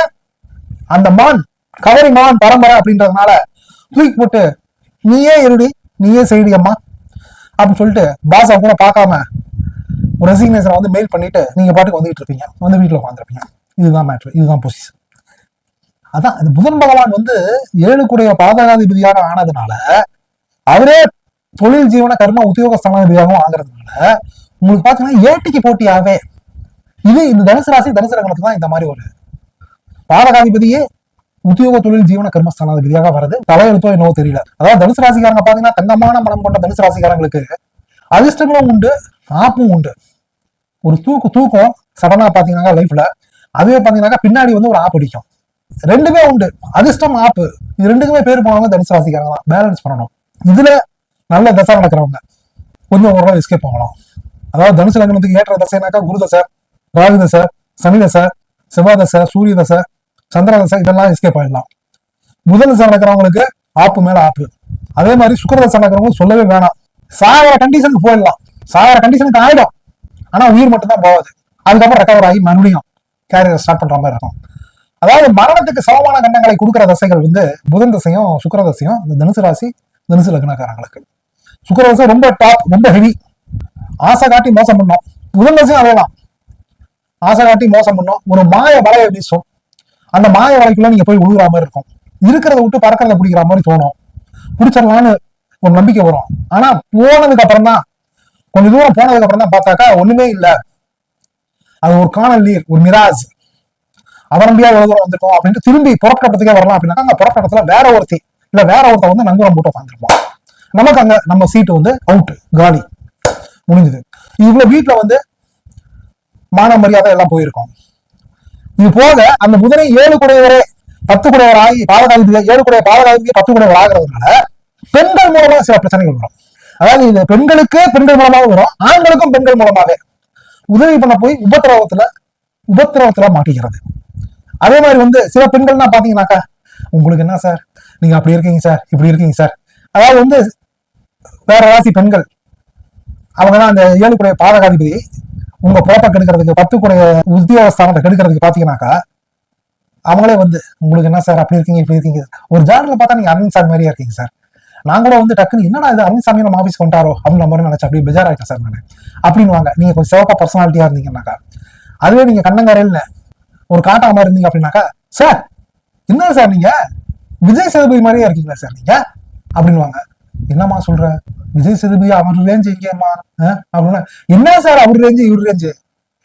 அந்த மான் கவரி மான் பரம்பரை அப்படின்றதுனால தூக்கி போட்டு நீயே இருடி நீயே செய்டி அம்மா அப்படின்னு சொல்லிட்டு பாசா கூட பார்க்காம ஒரு ரெசிக்னேஷனை வந்து மெயில் பண்ணிட்டு நீங்க பாட்டுக்கு வந்துகிட்டு இருப்பீங்க. வந்து வீட்டில் உட்காந்துருப்பீங்க இதுதான் மேட்ரு இதுதான் பொசிஷன் அதான் இந்த புதன் பகவான் வந்து ஏழுக்குடைய பாதகாதிபதியாக ஆனதுனால அவரே தொழில் ஜீவன கர்ம உத்தியோக ஸ்தானாதிபதியாகவும் ஆகிறதுனால உங்களுக்கு பாத்தீங்கன்னா ஏட்டிக்கு போட்டியாவே. இது இந்த தனுசு ராசி தனுசு தான் இந்த மாதிரி ஒரு பாதகாதிபதியே உத்தியோக தொழில் ஜீவன கர்மஸ்தானாதிபதியாக வருது தலையெழுத்தோ என்னவோ தெரியல. அதாவது தனுசு ராசிக்காரங்க பாத்தீங்கன்னா தங்கமான மனம் கொண்ட தனுசு ராசிக்காரங்களுக்கு அதிர்ஷ்டங்களும் உண்டு ஆப்பும் உண்டு. ஒரு தூக்கு தூக்கம் சடனா பாத்தீங்கன்னா லைஃப்ல அதுவே பாத்தீங்கன்னா பின்னாடி வந்து ஒரு ஆப் அடிக்கும். ரெண்டுமே உண்டு. அதிர்ஷ்டம் ஆப்பு. இது ரெண்டுக்குமே பேர் போனவங்க தனுசு ராசிக்காரங்க தான். பேலன்ஸ் பண்ணணும். இதுல நல்ல தசா நடக்கிறவங்க. கொஞ்சம் ஓரளவு எஸ்கேப் ஆகலாம். அதாவது தனுசு லக்னத்துக்கு ஏற்ற தசைனாக்கா குரு தசை ராகு தசை சனி தசை செவ்வாய் தசை சூரிய தசை சந்திர தசை இதெல்லாம் எஸ்கேப் ஆயிடலாம். புதன் தசை நடக்கிறவங்களுக்கு ஆப்பு மேல ஆப்பு. அதே மாதிரி சுக்கர தசை நடக்கிறவங்க சொல்லவே வேணாம். சாகிற கண்டிஷனுக்கு போயிடலாம். சாகிற கண்டிஷனுக்கு ஆயிடும். ஆனா உயிர் மட்டும் தான் போகாது. அதுக்கப்புறம் ரெக்கவர் ஆகி மறுபடியும் கேரியர் ஸ்டார்ட் பண்ற மாதிரி இருக்கும். அதாவது மரணத்துக்கு சமமான கண்டங்களை கொடுக்கிற தசைகள் வந்து புதன் தசையும் சுக்கர தசையும் இந்த தனுசு ராசி தனுசு லக்னக்காரங்களுக்கு. சுக்கர தசை ரொம்ப டாப் ரொம்ப ஹெவி ஆசை காட்டி மோசம் பண்ணோம். புதன் தசையும் அதேதான். ஆசை காட்டி மோசம் பண்ணோம். ஒரு மாய வலையை வீசும் அந்த மாய வலைக்குள்ள நீங்க போய் உழுகுற மாதிரி இருக்கும். இருக்கிறத விட்டு பறக்கிறத பிடிக்கிற மாதிரி தோணும். பிடிச்சிடலான்னு ஒரு நம்பிக்கை வரும். ஆனா போனதுக்கு அப்புறம் தான் கொஞ்ச தூரம் போனதுக்கு அப்புறம் தான் பார்த்தாக்கா ஒண்ணுமே இல்லை. அது ஒரு காணல் நீர் ஒரு மிராஜ். அவரம்பியா எவ்வளவு தூரம் வந்துட்டோம் அப்படின்ட்டு திரும்பி புறக்கட்டத்துக்கே வரலாம் அப்படின்னாக்கா அந்த புறக்கட்டத்துல வேற ஒருத்தி இல்ல வேற ஒருத்த வந்து நங்கூரம் போட்டு உட்காந்துருப்போம் நமக்கு அங்க நம்ம சீட்டு வந்து அவுட் காலி. முடிஞ்சது. இவ்வளவு வீட்டுல வந்து மான மரியாதை எல்லாம் போயிருக்கோம். இது போக அந்த புதனை ஏழு குடையவரே பத்து குடையவர் ஆகி பாவகாலிபிய ஏழு குடைய பாவகாலிபிய பத்து குடையவர் ஆகிறதுனால பெண்கள் மூலமா சில பிரச்சனைகள் வரும். அதாவது இது பெண்களுக்கு பெண்கள் மூலமாக வரும் ஆண்களுக்கும் பெண்கள் மூலமாவே. உதவி பண்ண போய் உபத்திரவத்துல உபத்திரவத்துல மாட்டிக்கிறது. அதே மாதிரி வந்து சில பெண்கள்னா பாத்தீங்கன்னாக்கா உங்களுக்கு என்ன சார்? நீங்க அப்படி இருக்கீங்க சார் இப்படி இருக்கீங்க சார். அதாவது வந்து வேற ராசி பெண்கள் அவங்க தான் அந்த ஏழு குடைய பாதகாதிபதி. உங்க பொழப்ப கெடுக்கிறதுக்கு பத்து குடைய உத்தியோகஸ்தானத்தை கெடுக்கிறதுக்கு பாத்தீங்கன்னாக்கா அவங்களே வந்து உங்களுக்கு என்ன சார் அப்படி இருக்கீங்க இப்படி இருக்கீங்க? ஒரு ஜார்னல் பார்த்தா நீங்க அரவிந்த் சார் மாதிரியா இருக்கீங்க சார். நான் கூட வந்து டக்குன்னு என்னடா இது அரவிந்த் சாமி நம்ம ஆஃபீஸ் கொண்டாரோ? அப்படின்ற மாதிரி நினைச்சா அப்படியே பெஜார் ஆயிட்டேன் சார் நான். அப்படின்னுவாங்க. நீங்க கொஞ்சம் சிவப்பா பர்சனாலிட்டியா இருந்தீங்கன்னாக்கா. அதுவே நீங்க கண்ணங்கரையில் ஒரு காட்டா மாதிரி இருந்தீங்க அப்படின்னாக்கா சார் என்ன சார் நீங்க? விஜய் சேதுபதி மாதிரியே இருக்கீங்களா சார் நீங்க? அப்படின்னுவாங்க. என்னம்மா சொல்ற? விஜய் சேதுபதி அவர் ரேஞ்சு எங்கேம்மா அப்படின்னா என்ன சார் அவர் ரேஞ்சு இவர் ரேஞ்சு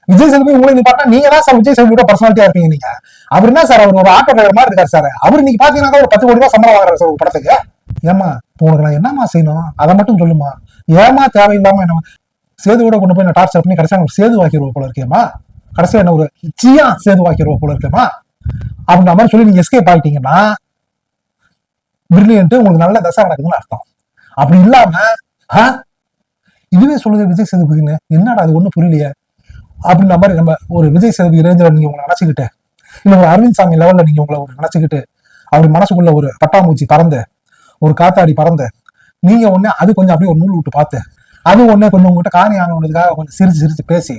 விஜய் சேதுபதி உங்களை நீ பார்த்தா நீங்க தான் சார் விஜய் சேதுபதியோட பர்சனாலிட்டியா இருப்பீங்க நீங்க. அவர் என்ன சார் அவர் ஒரு ஆட்டோ டிரைவர் மாதிரி இருக்காரு சார் அவர் இன்னைக்கு பாத்தீங்கன்னா ஒரு பத்து கோடி ரூபாய் சம்பளம் வாங்குறாரு சார் ஒரு படத்துக்கு. ஏமா உனக்கு நான் என்னம்மா செய்யணும்? அதை மட்டும் சொல்லுமா? ஏமா தேவையில்லாம என்ன சேது கூட கொண்டு போய் நான் டார்ச்சர் பண்ணி கடைசியா ஒரு சேது வாக்கிடுவோம் போல இருக்கேம்மா. கடைசியா என்ன ஒரு சியா சேது வாக்கிடுவோம் போல இருக்கேம்மா. அப்படின்ற மாதிரி சொல்லி நீங்க எஸ்கேப் ஆகிட்டீங்கன்னா பிரில்லியன்ட்டு உங்களுக்கு நல்ல தசை நடக்குதுன்னு அர்த்தம். அப்படி இல்லாம ஆ, இதுவே சொல்லுது விஜய் சேதுபதினு. என்னடா அது ஒன்றும் புரியலையே. அப்படின்ற மாதிரி நம்ம ஒரு விஜய் சேதுபதி ரேஞ்சில் நீங்க உங்களை நினைச்சுக்கிட்டு இல்ல ஒரு அரவிந்த் சாமி லெவல்ல நீங்க உங்களை ஒரு நினைச்சுக்கிட்டு அவர் மனசுக்குள்ள ஒரு பட்டாமூச்சி பறந்து ஒரு காத்தாடி பறந்த நீங்க ஒண்ணு அது கொஞ்சம் அப்படியே ஒரு நூல் விட்டு பார்த்து அது ஒண்ணு கொஞ்சம் உங்ககிட்ட காணி ஆகணுன்றதுக்காக கொஞ்சம் சிரிச்சு சிரிச்சு பேசி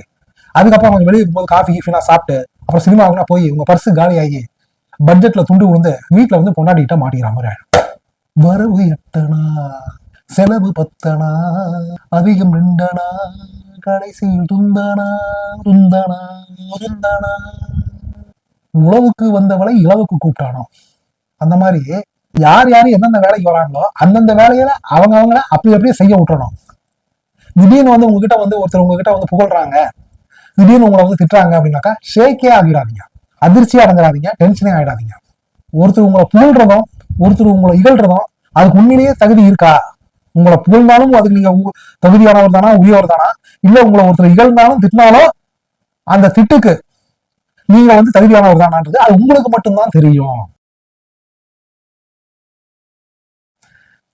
அதுக்கப்புறம் கொஞ்சம் வெளியே போது காஃபி கீஃபிலாம் சாப்பிட்டு அப்புறம் சினிமாவுக்குனா போய் உங்க பர்சு காலியாகி ஆகி பட்ஜெட்ல துண்டு விழுந்து வீட்டுல வந்து பொண்டாட்டிக்கிட்ட மாட்டிக்கிற மாதிரி வரவு எட்டனா செலவு பத்தனா அதிகம் நின்றனா கடைசியில் துந்தனா துந்தனா துந்தனா. உழவுக்கு வந்தவளை இளவுக்கு கூப்பிட்டானோ. அந்த மாதிரி யார் யார் எந்தெந்த வேலைக்கு வராங்களோ அந்தந்த வேலையில அவங்க அவங்கள அப்படி அப்படியே செய்ய விட்டுறணும். திடீர்னு வந்து உங்ககிட்ட வந்து ஒருத்தர் உங்ககிட்ட வந்து புகழ்றாங்க. திடீர்னு உங்களை வந்து திட்டுறாங்க அப்படின்னாக்கா ஷேக்கே ஆகிடாதீங்க. அதிர்ச்சி அடைஞ்சிடாதீங்க டென்ஷனே ஆகிடாதீங்க ஒருத்தர் உங்களை புகழ்றதும் ஒருத்தர் உங்களை இகழ்றதும் அதுக்கு உண்மையிலேயே தகுதி இருக்கா? உங்களை புகழ்ந்தாலும் அதுக்கு நீங்க உ- தகுதியானவர் தானா உரியவர் தானா? இல்ல உங்களை ஒருத்தர் இகழ்ந்தாலும் திட்டினாலும் அந்த திட்டுக்கு நீங்க வந்து தகுதியானவர் தானான்றது அது உங்களுக்கு மட்டும்தான் தெரியும்.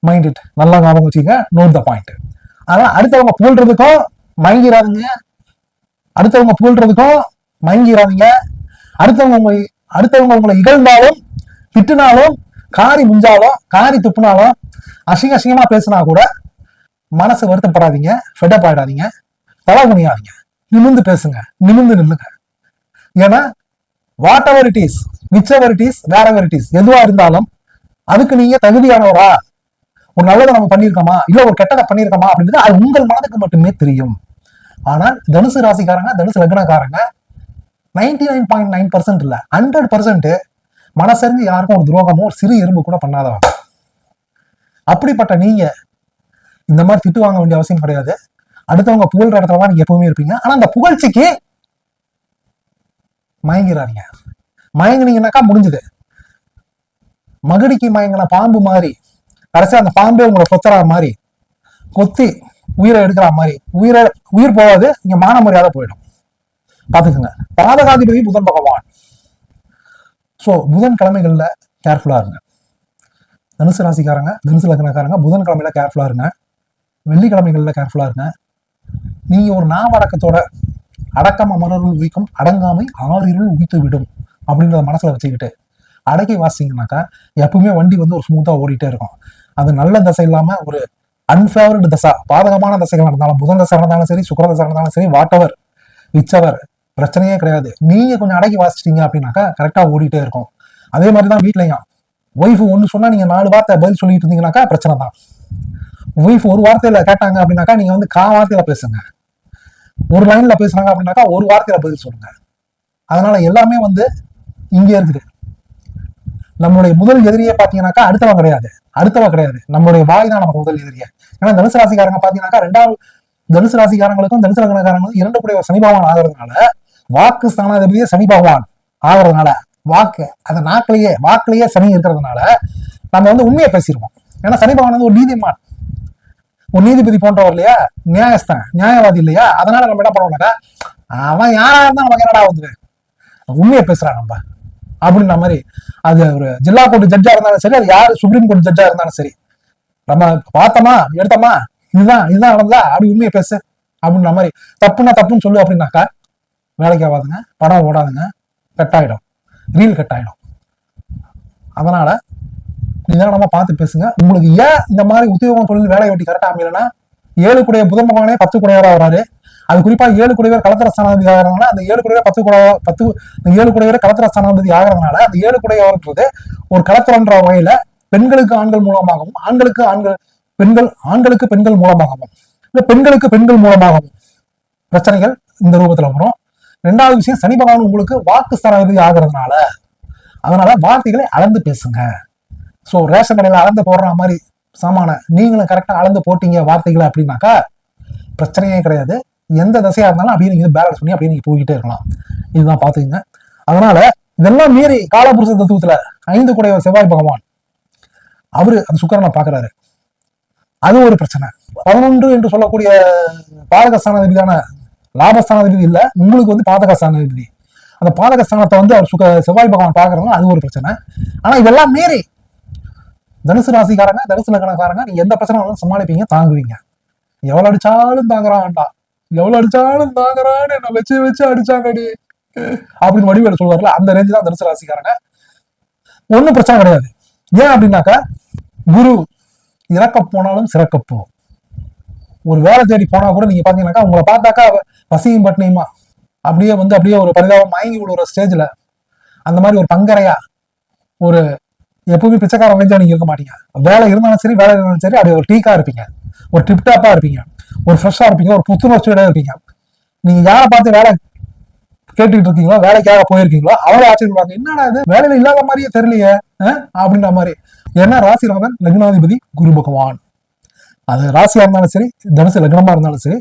மைண்ட் இட் நல்லா ஞாபகம் வச்சுங்க. நோட் த பாயிண்ட் அதனால அடுத்தவங்க புகழ்றதுக்கும் மயங்கிடாதீங்க அடுத்தவங்க புகழ்றதுக்கும் மயங்கிறாதீங்க அடுத்தவங்க உங்களை அடுத்தவங்க உங்களை இகழ்ந்தாலும் திட்டுனாலும் காரி முஞ்சாலும் காரி துப்புனாலும் அசிங்க அசிங்கமா பேசினா கூட மனசு வருத்தப்படாதீங்க ஃபெட்டப் ஆயிடாதீங்க தலை குனியாதீங்க நிமிந்து பேசுங்க நிமிந்து நில்லுங்க. ஏன்னா whatever it is whichever it is வேற எவர் இட் இஸ் எதுவா இருந்தாலும் அதுக்கு நீங்க தகுதியானவரா? ஒரு நல்லதை நம்ம பண்ணியிருக்கோமா? இல்ல ஒரு கெட்டதை பண்ணியிருக்கோமா? அப்படின்றது அது உங்கள் மனதுக்கு மட்டுமே தெரியும். ஆனால் தனுசு ராசிக்காரங்க தனுசு லக்னக்காரங்க ninety nine point nine percent இல்ல ஹண்ட்ரட் பர்சன்ட் மனசறிஞ்சு யாருக்கும் ஒரு துரோகமோ ஒரு சிறு எறும்பு கூட பண்ணாதவங்க அப்படிப்பட்ட நீங்க இந்த மாதிரி திட்டு வாங்க வேண்டிய அவசியம் கிடையாது. அடுத்தவங்க புகழ்ற இடத்துல தான் நீங்க எப்பவுமே இருப்பீங்க. ஆனா அந்த புகழ்ச்சிக்கு மயங்கிறாதீங்க. மயங்கினீங்கன்னாக்கா முடிஞ்சது. மகிடிக்கு மயங்கின பாம்பு மாதிரி கடைசி அந்த பாம்பே உங்களை கொத்துற மாதிரி கொத்தி உயிரை எடுக்கிற மாதிரி உயிரை உயிர் போகாது இங்க மான மரியாதை போயிடும். பாத்துக்கோங்க பாதகாதிபதி புதன் பகவான். ஸோ புதன் கிழமைகளில் கேர்ஃபுல்லாக இருங்க. தனுசு ராசிக்காரங்க தனுசு லக்னக்காரங்க புதன் கிழமையில கேர்ஃபுல்லாக இருங்க. வெள்ளிக்கிழமைகளில் கேர்ஃபுல்லாக இருங்க. நீங்கள் ஒரு நாவடக்கத்தோட அடக்கம் அமரருள் உயிக்கும் அடங்காமை ஆறிருள் உயித்து விடும் அப்படின்றத மனசில் வச்சுக்கிட்டு அடக்கி வாசிங்கனாக்கா எப்பவுமே வண்டி வந்து ஒரு ஸ்மூத்தாக ஓடிட்டே இருக்கும். அது நல்ல தசை இல்லாமல் ஒரு அன்ஃபேவர்டு தசா பாதகமான தசைகள் நடந்தாலும் புதன் தசை நடந்தாலும் சரி சுக்கர தசை நடந்தாலும் சரி வாட் ஹவர் விச் விச்சவர் பிரச்சனையே கிடையாது. நீங்க கொஞ்சம் அடக்கி வாசிச்சிட்டீங்க அப்படின்னாக்கா கரெக்டா ஓடிட்டே இருக்கும். அதே மாதிரி தான் வீட்லயும். ஒய்ஃப் ஒன்று சொன்னால் நீங்கள் நாலு வார்த்தை பதில் சொல்லிட்டு இருந்தீங்கன்னாக்கா பிரச்சனை தான். ஒய்ஃப் ஒரு வார்த்தையில் கேட்டாங்க அப்படின்னாக்கா நீங்கள் வந்து கா வார்த்தையில் பேசுங்க. ஒரு லைனில் பேசுனாங்க அப்படின்னாக்கா ஒரு வார்த்தையில் பதில் சொல்லுங்க. அதனால எல்லாமே வந்து இங்கே இருக்குது. நம்மளுடைய முதல் எதிரியே பார்த்தீங்கன்னாக்கா அடுத்தவன் கிடையாது. அடுத்தவன் கிடையாது. நம்மளுடைய வாய் தான் நமக்கு முதல் எதிரியே. ஏன்னா தனுசு ராசிக்காரங்க பார்த்தீங்கன்னாக்கா ரெண்டாவது தனுசு ராசிக்காரங்களுக்கும் தனுசு லக்னக்காரங்களுக்கும் இரண்டு கூடிய சனிபாவன் ஆகிறதுனால வாக்கு ஸ்தானாதிபதியே சனி பகவான் ஆகிறதுனால வாக்கு அந்த நாக்கிலேயே வாக்கிலேயே சனி இருக்கிறதுனால நம்ம வந்து உண்மையை பேசிடுவோம் ஏன்னா சனி பகவான் வந்து ஒரு நீதிமான். ஒரு நீதிபதி போன்றவர் இல்லையா? நியாயஸ்தான் நியாயவாதி இல்லையா? அதனால நம்ம என்ன பண்ணுவோம்னாக்கா அவன் யாரா இருந்தா நமக்கு என்னடா வந்து உண்மையை பேசுறான் நம்ம. அப்படின்ற மாதிரி அது ஒரு ஜில்லா கோர்ட் ஜட்ஜா இருந்தாலும் சரி அது யாரு சுப்ரீம் கோர்ட் ஜட்ஜா இருந்தாலும் சரி நம்ம பார்த்தோமா எடுத்தோமா? இதுதான் இதுதான் நடந்தா அப்படி உண்மையை பேசு. அப்படின்ற மாதிரி தப்புன்னா தப்புன்னு சொல்லு அப்படின்னாக்கா வேலைக்கு ஆகாதுங்க படம் ஓடாதுங்க கட்டாயிடும் ரீல் கட் ஆயிடும். அதனால நிதானமாக பார்த்து பேசுங்க. உங்களுக்கு ஏன் இந்த மாதிரி உத்தியோகம் தொழில் வேலை வெட்டி கரெக்டாக அமையலன்னா ஏழு குடைய புதன் பகவானே பத்து குடையராக வராரு. அது குறிப்பாக ஏழு குடையவர் கலத்திர ஸ்தானாதிபதி ஆகிறதுனால அந்த ஏழு குடையவர் பத்து குட பத்து இந்த ஏழு குடையவர் கலத்திர ஸ்தானாதிபதி ஆகிறதுனால அந்த ஏழு குடையவர்ன்றது ஒரு கலத்திரன்ற வகையில் பெண்களுக்கு ஆண்கள் மூலமாகவும் ஆண்களுக்கு ஆண்கள் பெண்கள் ஆண்களுக்கு பெண்கள் மூலமாகவும் இல்லை பெண்களுக்கு பெண்கள் மூலமாகவும் பிரச்சனைகள் இந்த ரூபத்தில் வரும். ரெண்டாவது விஷயம் சனி பகவான் உங்களுக்கு வாக்கு ஸ்தானாதிபதி ஆகிறதுனால அதனால வார்த்தைகளை அளந்து பேசுங்க. ஸோ ரேஷன் கடையில் அளந்து போடுற மாதிரி சாமான நீங்களும் கரெக்டாக அளந்து போட்டீங்க வார்த்தைகளை அப்படின்னாக்கா பிரச்சனையே கிடையாது. எந்த தசையாக இருந்தாலும் அப்படியே நீங்கள் பேலன்ஸ் பண்ணி அப்படியே நீங்கள் போய்கிட்டே இருக்கலாம். இதுதான் பார்த்துக்குங்க. அதனால இதெல்லாம் மீறி காலபுருஷ தத்துவத்தில் ஐந்து குடைய செவ்வாய் பகவான் அவரு அந்த சுக்கரனை பார்க்குறாரு. அது ஒரு பிரச்சனை. பதினொன்று என்று சொல்லக்கூடிய பாதகஸ்தானாதிபதியான லாபஸ்தானாதிபதி இல்லை உங்களுக்கு வந்து பாதகஸ்தானாதிபதி அந்த பாதகஸ்தானத்தை வந்து அவர் சுக செவ்வாய் பகவான் பார்க்கறதுனால அது ஒரு பிரச்சனை. ஆனா இதெல்லாம் மீறி தனுசு ராசிக்காரங்க தனுசு லக்னக்காரங்க நீங்கள் எந்த பிரச்சனை வந்தாலும் சமாளிப்பீங்க தாங்குவீங்க. எவ்வளவு அடிச்சாலும் தாங்குறான் வேண்டாம் எவ்வளவு அடிச்சாலும் தாங்குறான்னு என்ன வச்சு வச்சு அடிச்சாங்கடி. அப்படின்னு வடிவேல சொல்லுவார்ல அந்த ரேஞ்சு தான் தனுசு ராசிக்காரங்க. ஒண்ணும் பிரச்சனை கிடையாது. ஏன் அப்படின்னாக்கா குரு இறக்க போனாலும் சிறக்கப்போ ஒரு வேலை தேடி போனா கூட நீங்க பாத்தீங்கன்னாக்கா உங்களை பார்த்தாக்கா பசியும் பட்டினியுமா? அப்படியே வந்து அப்படியே ஒரு பரிதாபம் மயங்கி விடுற ஸ்டேஜில் அந்த மாதிரி ஒரு பங்கரையா ஒரு எப்பவுமே பிச்சைக்கார ரேஞ்சா நீங்கள் இருக்க மாட்டீங்க. வேலை இருந்தாலும் சரி வேலை இருந்தாலும் சரி அப்படி ஒரு டீக்காக இருப்பீங்க. ஒரு டிப்டாப்பாக இருப்பீங்க. ஒரு ஃப்ரெஷ்ஷாக இருப்பீங்க. ஒரு புத்துணர்ச்சியோட இருப்பீங்க. நீங்கள் யாரை பார்த்து வேலை கேட்டுக்கிட்டு இருக்கீங்களோ வேலைக்காக போயிருக்கீங்களோ அவ்வளோ ஆச்சரியப்படுவாங்க. என்னடா இது? வேலையில இல்லாத மாதிரியே தெரியலையே அப்படின்ற மாதிரி. ஏன்னா ராசிநாதன் லக்னாதிபதி குரு பகவான். அது ராசியாக இருந்தாலும் சரி தனுசு லக்னமாக இருந்தாலும் சரி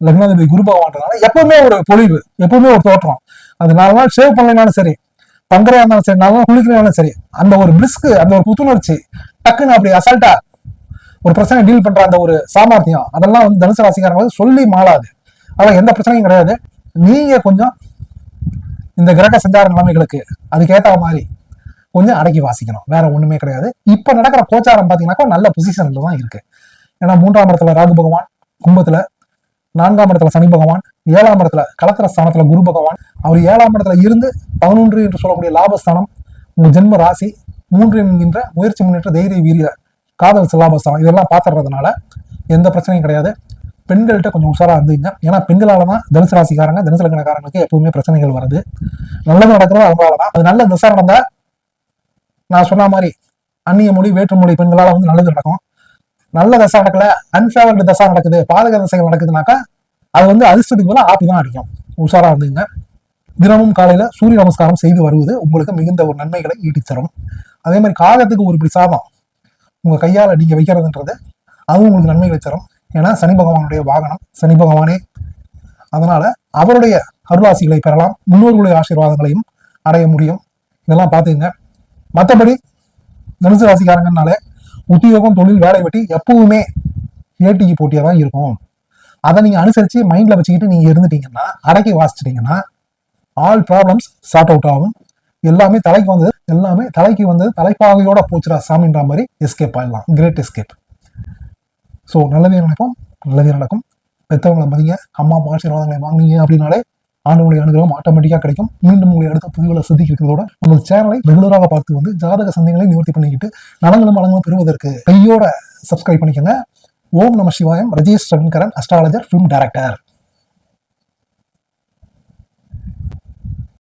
லக்னாதிபதி குரு பகவான்றதுனால எப்பவுமே ஒரு பொழிவு எப்பவுமே ஒரு தோற்றம். அது நாலு நாள் ஷேவ் பண்ணலைனாலும் சரி பங்கரையா இருந்தாலும் சரி நாலு குளிக்கிறனாலும் சரி அந்த ஒரு பிரிஸ்க் அந்த ஒரு புத்துணர்ச்சி டக்குன்னு அப்படி அசால்ட்டா ஒரு பிரச்சனை டீல் பண்ற அந்த ஒரு சாமர்த்தியம் அதெல்லாம் வந்து தனுசு ராசிக்காரங்களுக்கு சொல்லி மாறாது அதான் எந்த பிரச்சனையும் கிடையாது. நீங்க கொஞ்சம் இந்த கிரக சஞ்சார நிலைமைகளுக்கு அதுக்கேற்ற மாதிரி கொஞ்சம் அடக்கி வாசிக்கணும். வேற ஒண்ணுமே கிடையாது. இப்ப நடக்கிற கோச்சாரம் பாத்தீங்கன்னாக்கா நல்ல பொசிஷன்ல தான் இருக்கு. ஏன்னா மூன்றாம் இடத்துல ராகு பகவான் கும்பத்துல நான்காம் இடத்துல சனி பகவான் ஏழாம் இடத்துல கலத்திர ஸ்தானத்துல குரு பகவான். அவர் ஏழாம் இடத்துல இருந்து பதினொன்று என்று சொல்லக்கூடிய லாபஸ்தானம் உங்க ஜென்ம ராசி மூன்று என்கின்ற முயற்சி முன்னேற்ற தைரிய வீரிய காதல் சிலாபஸ்தானம் இதெல்லாம் பாத்துறதுனால எந்த பிரச்சனையும் கிடையாது. பெண்கள்கிட்ட கொஞ்சம் உஷாரா இருந்தீங்க ஏன்னா பெண்களால தான் தனுசு ராசிக்காரங்க தனுசு லக்னக்காரங்களுக்கு எப்பவுமே பிரச்சனைகள் வருது நல்லது நடக்கிறது அவங்களால தான் அது நல்ல திசை நடந்தா நான் சொன்ன மாதிரி அந்நிய மொழி வேற்று மொழி பெண்களால வந்து நல்லது நடக்கும். நல்ல தசை நடக்கல அன்ஃபேவர்டு தசா நடக்குது பாதக தசைகள் நடக்குதுனாக்கா அது வந்து அதிர்ஷ்டத்துக்கு போல ஆப்பி தான் அடிக்கும் உஷாரா இருந்துங்க. தினமும் காலையில சூரிய நமஸ்காரம் செய்து வருவது உங்களுக்கு மிகுந்த ஒரு நன்மைகளை ஈட்டித்தரும். அதே மாதிரி காகத்துக்கு ஒரு இப்படி சாதம் உங்க கையால நீங்க வைக்கிறதுன்றது அதுவும் உங்களுக்கு நன்மைகளை தரும். ஏன்னா சனி பகவானுடைய வாகனம் சனி பகவானே. அதனால அவருடைய அருளாசிகளை பெறலாம் முன்னோர்களுடைய ஆசீர்வாதங்களையும் அடைய முடியும். இதெல்லாம் பார்த்துங்க மற்றபடி தனுசு ராசிக்காரங்கனாலே உத்தியோகம் தொழில் வேலை வெட்டி எப்பவுமே ஏட்டிக்கு போட்டியாக தான் இருக்கும். அதை நீங்கள் அனுசரித்து மைண்டில் வச்சுக்கிட்டு நீங்கள் இருந்துட்டீங்கன்னா அடக்கி வாசிச்சிட்டிங்கன்னா ஆல் ப்ராப்ளம்ஸ் சார்ட் அவுட் ஆகும். எல்லாமே தலைக்கு வந்தது எல்லாமே தலைக்கு வந்தது தலைப்பாகையோட போச்சுடா சாமின்ற மாதிரி எஸ்கேப் ஆயிடலாம். கிரேட் எஸ்கேப் ஸோ நல்லதே நடக்கும் நல்லதே நடக்கும். பெற்றவங்களை மதிங்க அம்மா அப்பா ஆசீர்வாதங்களை வாங்குனீங்க அப்படின்னாலே ஆண்டவனுடைய அனுகிரகம் ஆட்டோமேட்டிக்காக கிடைக்கும். மீண்டும் உங்களை அடுத்த பதிவுகளை சந்திக்கிறதோட நம்ம சேனலை ரெகுலராக பார்த்து வந்து ஜாதக சந்தேகங்களை நிவர்த்தி பண்ணிக்கிட்டு நலங்களும் வளங்களும் பெறுவதற்கு கையோட சப்ஸ்கிரைப் பண்ணிக்கோங்க. ஓம் நம Sivayam. Rajesh Ravinkaran astrologer film director